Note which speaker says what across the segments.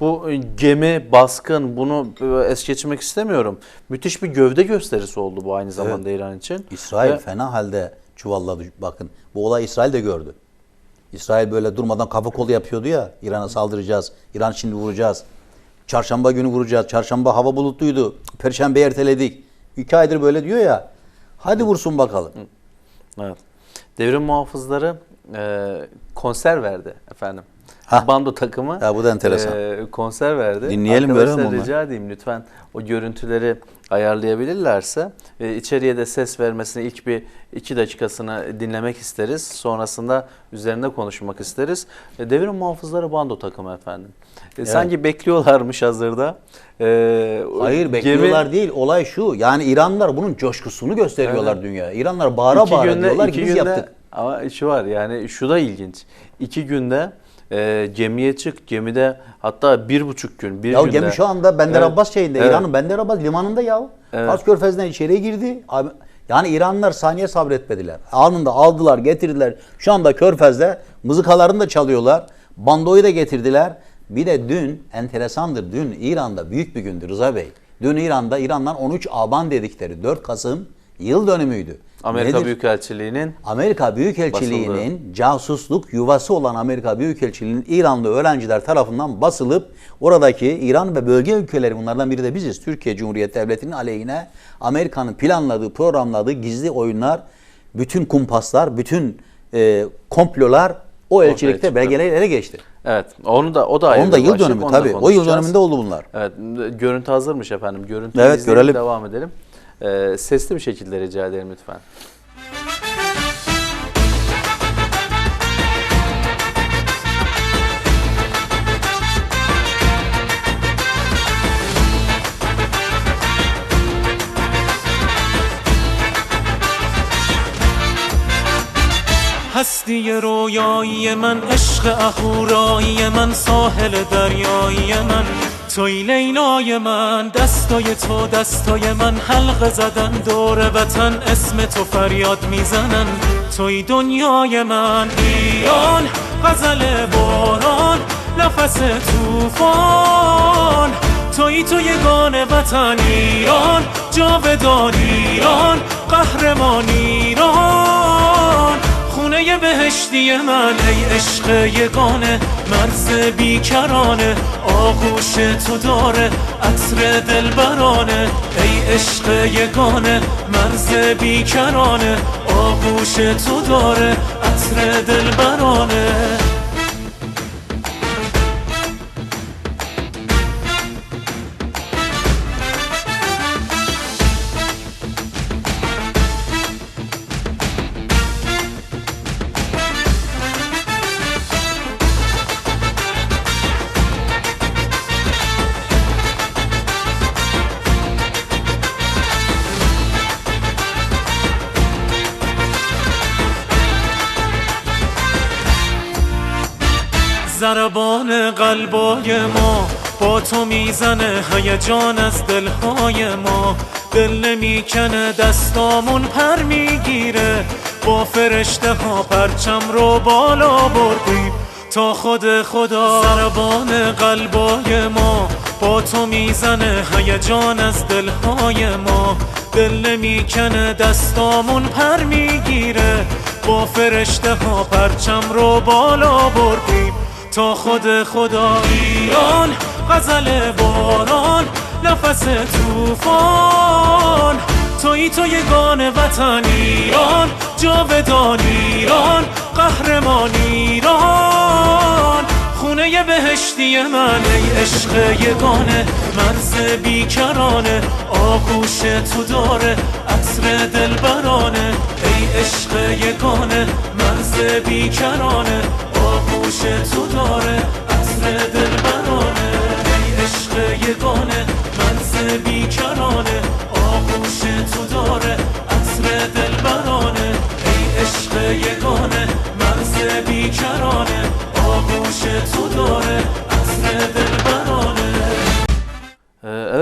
Speaker 1: Bu e, gemi, baskın bunu e, es geçmek istemiyorum. Müthiş bir gövde gösterisi oldu bu aynı zamanda İran için.
Speaker 2: İsrail
Speaker 1: Ve-
Speaker 2: fena halde çuvalladı. Bakın bu olay İsrail de gördü. İsrail böyle durmadan kafa kolu yapıyordu ya. İran'a saldıracağız. İran şimdi vuracağız. Çarşamba günü vuracağız. Çarşamba hava bulutluydu. Perşembe erteledik. İki aydır böyle diyor ya. Hadi vursun bakalım.
Speaker 1: Evet. Devrim muhafızları e, konser verdi efendim.
Speaker 2: Hah.
Speaker 1: Bando takımı
Speaker 2: Ha, bu da enteresan.
Speaker 1: e, konser verdi.
Speaker 2: Dinleyelim,
Speaker 1: Arkadaşlar rica edeyim lütfen o görüntüleri ayarlayabilirlerse e, içeriye de ses vermesini ilk bir iki dakikasını dinlemek isteriz. Sonrasında üzerinde konuşmak isteriz. E, devrim muhafızları bando takımı efendim. E, Sanki bekliyorlarmış hazırda. E,
Speaker 2: Hayır
Speaker 1: gemi-
Speaker 2: bekliyorlar değil. Olay şu. Yani İranlılar bunun coşkusunu gösteriyorlar dünyaya. İranlar bağıra
Speaker 1: İki
Speaker 2: bağıra
Speaker 1: günde,
Speaker 2: diyorlar ki biz
Speaker 1: günde-
Speaker 2: yaptık.
Speaker 1: Ama şu var yani şu da ilginç. İki günde e, gemiye çık. Gemide hatta bir buçuk gün. Bir
Speaker 2: Ya
Speaker 1: günde.
Speaker 2: gemi şu anda Bender
Speaker 1: Evet,
Speaker 2: Abbas şeyinde,
Speaker 1: evet.
Speaker 2: İran'ın Bender Abbas limanında ya.
Speaker 1: Evet.
Speaker 2: Fars Körfezi'nden içeriye girdi. Yani İranlılar saniye sabretmediler. Anında aldılar, getirdiler. Şu anda Körfez'de mızıkalarını da çalıyorlar. Bandoyu da getirdiler. Bir de dün enteresandır. Dün İran'da büyük bir gündü Rıza Bey. Dün İran'da İran'dan 13 Aban dedikleri 4 Kasım yıl dönümüydü.
Speaker 1: Amerika
Speaker 2: Nedir?
Speaker 1: Büyükelçiliği'nin
Speaker 2: Amerika Büyükelçiliği'nin casusluk yuvası olan Amerika Büyükelçiliği'nin İranlı öğrenciler tarafından basılıp oradaki İran ve bölge ülkeleri bunlardan biri de biziz. Türkiye Cumhuriyeti Devleti'nin aleyhine Amerika'nın planladığı, programladığı gizli oyunlar, bütün kumpaslar, bütün e, komplolar o elçilikte
Speaker 1: çıktı.
Speaker 2: belgeleri ele geçti.
Speaker 1: evet onu da o da ayrı
Speaker 2: Onun da yıl dönümü
Speaker 1: onu
Speaker 2: tabii. O yıl döneminde oldu bunlar.
Speaker 1: Evet görüntü hazırmış efendim. Görüntü
Speaker 2: Evet, görelim.
Speaker 1: devam edelim. E, sesli bir şekilde rica ederim lütfen.
Speaker 3: هستی رویایی من عشق اهورایی من ساحل دریایی من توی لیلای من دستای تو دستای من حلقه زدن دور وطن اسم تو فریاد می‌زنن. توی دنیای من ایران غزل باران نفس توفان توی تو یگان وطن ایران جاودان ایران قهرمان ایران. خونه بهشتی من ای عشق یگانه مرز بیکرانه آغوش تو داره عطر دلبرانه ای عشق یگانه مرز بیکرانه آغوش تو داره عطر دلبرانه. ضربان قلبای ما با تو می‌زنه هیجان از دلهای ما. دل نمی‌کنه دستامون پر می‌گیره. با فرشته ها پرچم رو بالا بردیم تا خود خدا ضربان قلبای ما با تو می‌زنه هیجان از دلهای ما. دل نمی‌کنه دستامون پر می‌گیره. با فرشته ها پرچم رو بالا بردیم تا خود ایران غزل باران نفس توفان توی تو یگان وطن ایران جاودان ایران قهرمان ایران. خونه بهشتی من ای عشق یگانه مرز بیکرانه آغوش تو داره عطر دلبرانه ای عشق یگانه مرز بیکرانه جوش تو داره اصل دل برانه ای عشق یگانه من بیکرانه.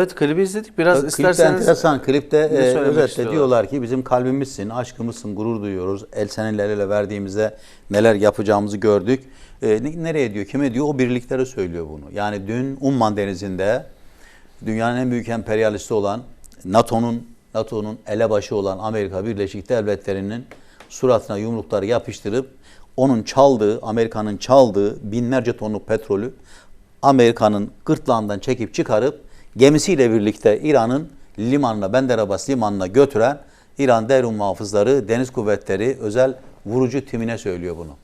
Speaker 1: Evet klibi izledik. Biraz
Speaker 2: Klipte
Speaker 1: isterseniz
Speaker 2: enteresan. Klipte e, özetle diyorlar ki bizim kalbimizsin, aşkımızsın, gurur duyuyoruz. El senin el ele verdiğimizde neler yapacağımızı gördük. E, ne- nereye diyor, kime diyor? O birliklere söylüyor bunu. Yani dün Umman Denizi'nde dünyanın en büyük emperyalisti olan NATO'nun NATO'nun elebaşı olan Amerika Birleşik Devletleri'nin suratına yumrukları yapıştırıp onun çaldığı, Amerika'nın çaldığı binlerce tonluk petrolü Amerika'nın gırtlağından çekip çıkarıp gemisiyle birlikte İran'ın limanına, Benderabas limanına götüren İran Devrim Muhafızları, Deniz Kuvvetleri özel vurucu timine söylüyor bunu.